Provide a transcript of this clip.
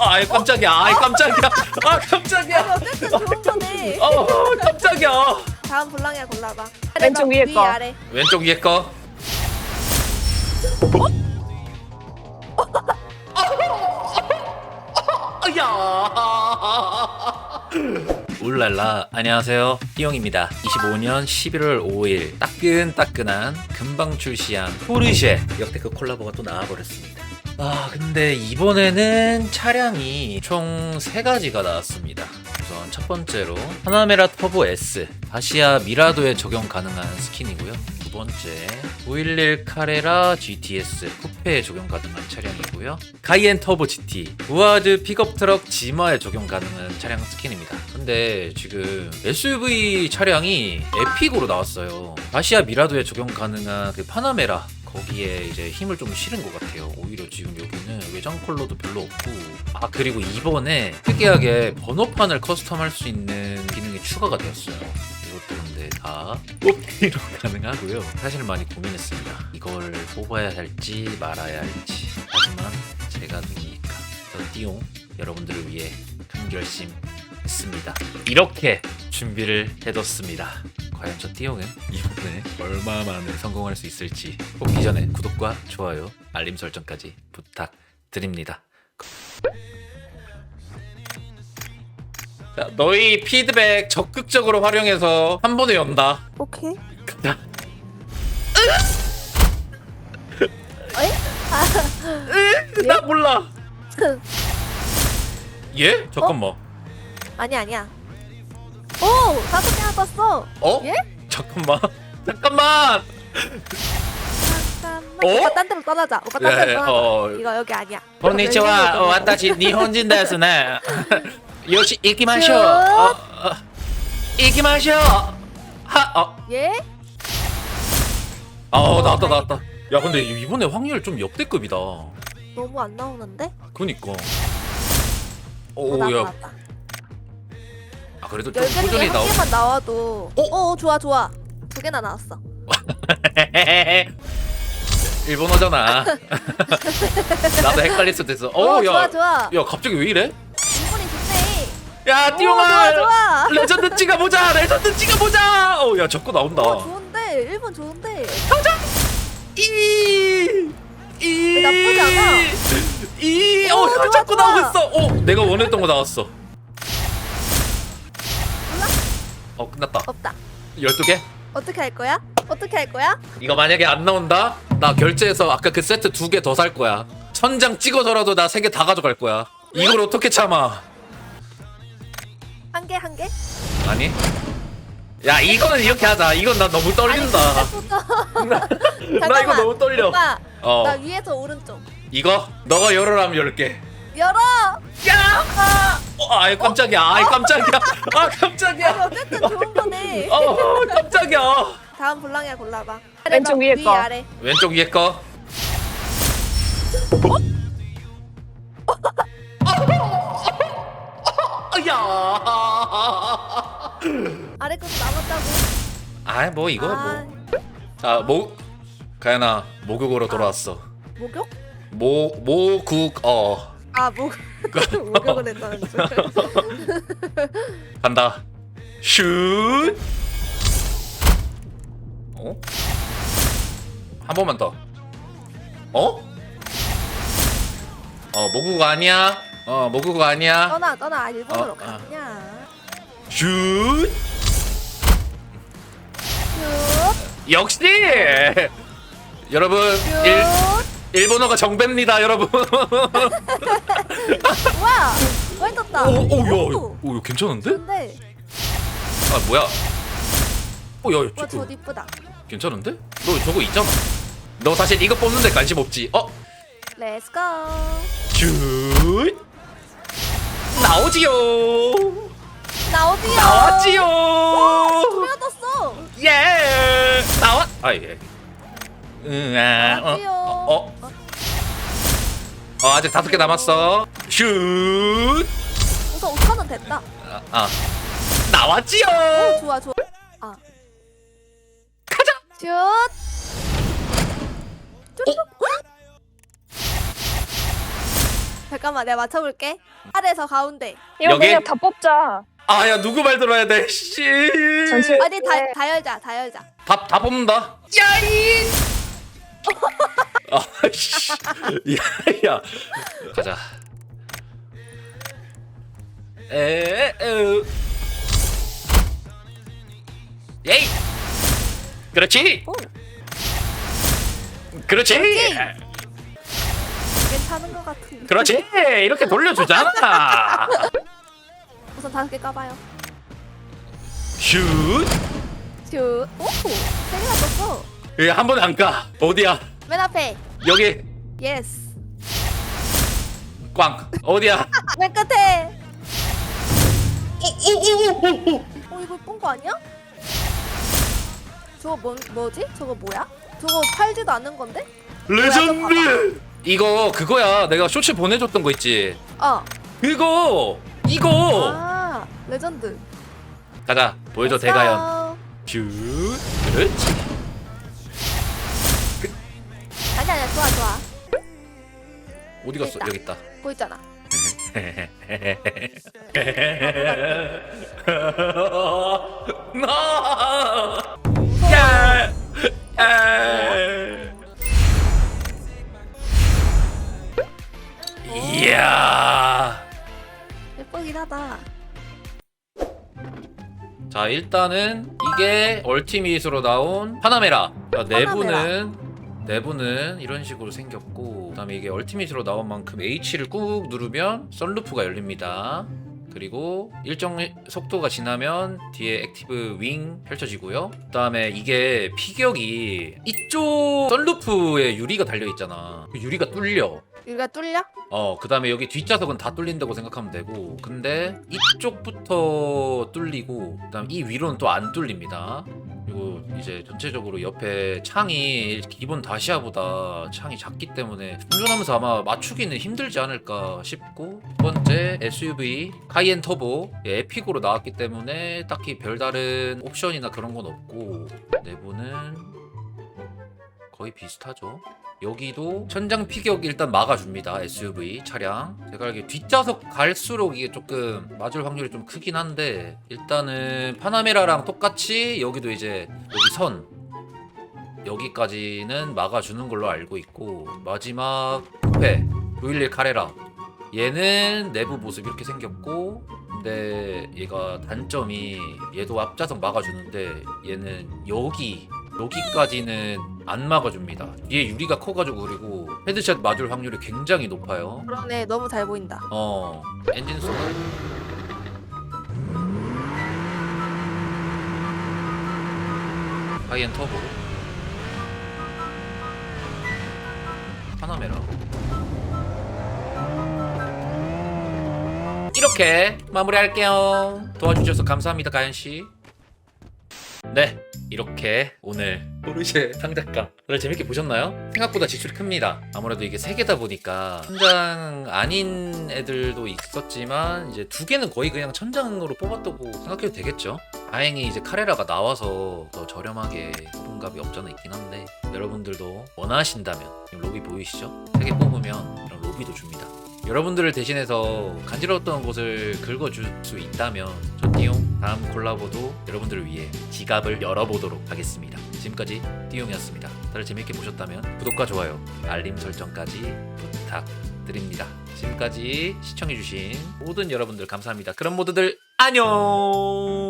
아이 깜짝이야. 아이 깜짝이야. 아 깜짝이야. 어쨌든 좋은 거네. 어 깜짝이야. 다음 볼랑이야 골라봐. 왼쪽 위에 위 거. 아래. 왼쪽 위에 거. 야. 울랄라 안녕하세요 띠용입니다 25년 11월 5일 따끈따끈한 금방 출시한 포르쉐 역대급 콜라보가 또 나와버렸습니다 아 근데 이번에는 차량이 총 3가지가 나왔습니다. 우선 첫 번째로 하나메라 터보 S 다시아 미라도에 적용 가능한 스킨이고요. 두 번째 511 카레라 GTS 쿠페에 적용 가능한 차량이고요. 가이엔 터보 GT 우아즈 픽업 트럭 지마에 적용 가능한 차량 스킨입니다. 근데 지금 SUV 차량이 에픽으로 나왔어요. 다시아 미라도에 적용 가능한 그 파나메라 거기에 이제 힘을 좀 실은 것 같아요. 오히려 지금 여기는 외장 컬러도 별로 없고 아 그리고 이번에 특이하게 번호판을 커스텀할 수 있는 기능이 추가가 되었어요. 이것도 근데 다 뽑기로 가능하고요. 사실 많이 고민했습니다. 이걸 뽑아야 할지 말아야 할지 하지만 제가 저 띠용 여러분들을 위해 큰 결심 했습니다. 이렇게 준비를 해뒀습니다. 과연 저 띠용은 이번에 얼마 만에 성공할 수 있을지 뽑기 전에 구독과 좋아요, 알림 설정까지 부탁드립니다. 자, 너희 피드백 적극적으로 활용해서 한 번에 연다. 오케이. 가자. 으, 나 몰라. 예? 잠깐만. 아니 아니야. 오! 다섯 개나 떴어! 어? 예? 잠깐만. 잠깐만. 어? 오빠 딴 데로 떠나자. 오빠 딴 데로 예, 떠나자. 어. 이거 여기 아니야. 곤니치와 왔다시 니혼진 데스네. 요시 이기마쇼. 어, 이기마쇼. 하 어. 예? 아, 어, 나왔다 나왔다. 야, 근데 이번에 확률 좀 역대급이다. 너무 안 나오는데? 그니까. 어, 오, 야, 어, 아, 그래도 좀 열 개 중에 꾸준히 한 나오. 개만 나와도. 어? 어? 어 좋아 좋아. 두 개나 나왔어. 일본어잖아. 나도 헷갈릴 수도 있어. 어, 어, 좋아 야, 좋아. 야, 갑자기 왜 이래? 일본이 좋네. 야, 오, 띠용아, 좋아 좋아. 레전드 찍어보자, 레전드 찍어보자. 어, 야, 자꾸 나온다. 어 좋은데 일본 좋은데. 이, 이, 나쁘지 않아. 이, 오, 어, 좋아, 자꾸 좋아. 나오고 있어. 어, 내가 원했던 거 나왔어. 어, 끝났다. 없다. 12개? 어떻게 할 거야? 어떻게 할 거야? 이거 만약에 안 나온다? 나 결제해서 아까 그 세트 두 개 더 살 거야. 천장 찍어서라도 나 세 개 다 가져갈 거야. 이걸 어떻게 참아? 한 개 한 개? 아니? 야, 이거는 이렇게 하자. 이건 나 너무 떨린다. 나, 나 이거 너무 떨려. 오빠, 어, 나 위에서 오른쪽. 이거? 너가 열어라면 열게. 열어. 야! 아! 어, 아이 깜짝이야. 아이 깜짝이야. 아 아니, 깜짝이야. 어쨌든 좋은 거네. 어 깜짝이야. 다음 볼랑이야 골라봐. 왼쪽 위에 위 거. 아래. 왼쪽 위에 거. 야. 아래 것도 남았다고. 아이 뭐 이거 아, 뭐. 자, 모 가연아 목욕으로 돌아왔어. 목욕? 모 모국 어 아 목. 목욕을 했다는 줄. 간다. 슛. 어? 한 번만 더. 어? 어 모국 아니야. 어 모국 아니야. 떠나 떠나 일본으로 어, 아. 가냐. 슛. 슛. 역시 여러분 일, 슛. 일본어가 정배입니다 여러분 뭐야? 많이 떴다. 오 오 야 오, 오, 괜찮은데? 근데 아 뭐야 오야 와 저, 저 이쁘다. 괜찮은데? 너 저거 있잖아 너 사실 이거 뽑는데 관심 없지 어? 렛츠 고. 슛 나오지요 나 어디야? 나왔지요 떴어? 예 나와 아예 응아 어, 나왔지요. 어, 어. 어 아직 다섯 개 남았어 슛 우선 5천 원 됐다. 아, 아. 나왔지요. 오 좋아 좋아. 아. 가자. 슛. 어? 잠깐만 내가 맞춰볼게. 아래에서 가운데. 이거 여기? 그냥 다 뽑자. 아야 누구 말 들어야 돼? 씨. 전체- 아니 다, 다 열자 다 열자. 다다 뽑는다. 야이. 아 씨. 야 야. 가자. 에. 에. 예이. 그렇지. 오. 그렇지. 그렇지. 괜찮은 것 같은데. 그렇지. 이렇게 돌려주잖아. 우선 다섯 개 까봐요. 슛. 슈. 오. 세 개나 떴어. 예, 한 번에 안 까. 어디야? 맨 앞에. 여기 예스. 꽝. 어디야? 맨 끝에. 어 이거 본 거 아니야? 저거 뭔 뭐지? 저거 뭐야? 저거 팔지도 않는 건데? 레전드. 이거 그거야. 내가 쇼츠 보내줬던 거 있지. 어. 그거. 이거. 아 레전드. 가자. 보여줘 대가연. 그렇지. 아니 아니야 좋아 좋아. 어디 갔어? 여기 있다. 보이잖아. 야! 야! 이야. 예쁘긴 하다. 자 일단은 이게 얼티밋으로 나온 파나메라 자, 내부는 내부는 이런 식으로 생겼고 그다음에 이게 얼티밋으로 나온 만큼 H를 꾹 누르면 썬루프가 열립니다 그리고 일정 속도가 지나면 뒤에 액티브 윙 펼쳐지고요 그다음에 이게 피격이 이쪽 썬루프에 유리가 달려 있잖아 그 유리가 뚫려 유리가 뚫려? 어, 그 다음에 여기 뒷좌석은 다 뚫린다고 생각하면 되고, 근데 이쪽부터 뚫리고, 그 다음 이 위로는 또 안 뚫립니다. 그리고 이제 전체적으로 옆에 창이 기본 다시아보다 창이 작기 때문에 운전하면서 아마 맞추기는 힘들지 않을까 싶고, 두 번째 SUV 카이엔 터보 예, 에픽으로 나왔기 때문에 딱히 별다른 옵션이나 그런 건 없고, 내부는 거의 비슷하죠. 여기도 천장 피격 일단 막아줍니다 SUV 차량. 제가 알기에 뒷좌석 갈수록 이게 조금 맞을 확률이 좀 크긴 한데 일단은 파나메라랑 똑같이 여기도 이제 여기 선. 여기까지는 막아주는 걸로 알고 있고 마지막 쿠페 911 카레라. 얘는 내부 모습 이렇게 생겼고 근데 얘가 단점이 얘도 앞좌석 막아주는데 얘는 여기 여기까지는 안 막아줍니다. 뒤에 유리가 커가지고 그리고 헤드샷 맞을 확률이 굉장히 높아요. 그러네 너무 잘 보인다. 어 엔진 소리. 하이엔 터보. 파나메라. 이렇게 마무리할게요. 도와주셔서 감사합니다, 가연 씨. 네, 이렇게 오늘 포르쉐 상작가 다들 재밌게 보셨나요? 생각보다 지출이 큽니다. 아무래도 이게 세 개다 보니까 천장 아닌 애들도 있었지만 이제 두 개는 거의 그냥 천장으로 뽑았다고 생각해도 되겠죠? 다행히 이제 카레라가 나와서 더 저렴하게 뽑은 값이 없잖아 있긴 한데 여러분들도 원하신다면 지금 로비 보이시죠? 세 개 뽑으면 이런 로비도 줍니다. 여러분들을 대신해서 간지러웠던 곳을 긁어줄 수 있다면 저 띠용 다음 콜라보도 여러분들을 위해 지갑을 열어보도록 하겠습니다. 지금까지 띠용이었습니다. 다들 재밌게 보셨다면 구독과 좋아요, 알림 설정까지 부탁드립니다. 지금까지 시청해주신 모든 여러분들 감사합니다. 그럼 모두들 안녕!